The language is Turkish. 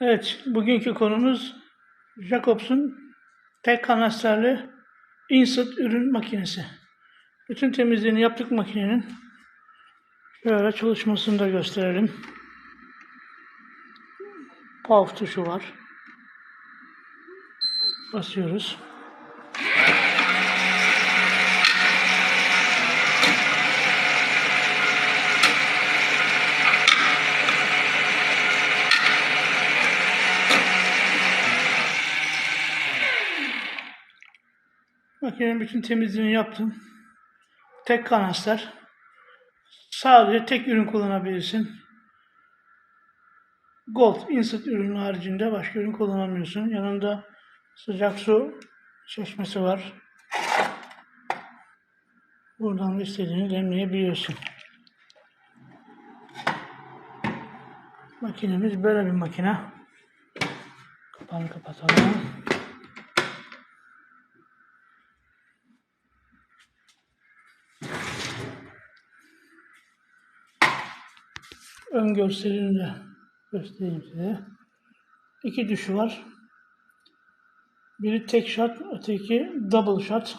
Evet, bugünkü konumuz Jacobs'un tek kanastarlı insert ürün makinesi. Bütün temizliğini yaptık makinenin. Şöyle çalışmasını da gösterelim. Pause tuşu var. Basıyoruz. Makinenin bütün temizliğini yaptım. Tek kanastar. Sadece tek ürün kullanabilirsin. Gold insert ürün haricinde başka ürün kullanamıyorsun. Yanında sıcak su çeşmesi var. Buradan da istediğini demleyebiliyorsun. Makinemiz böyle bir makine. Kapağını kapatalım. Ön görselini göstereyim size. İki düşü var. Biri tek shot, öteki double shot.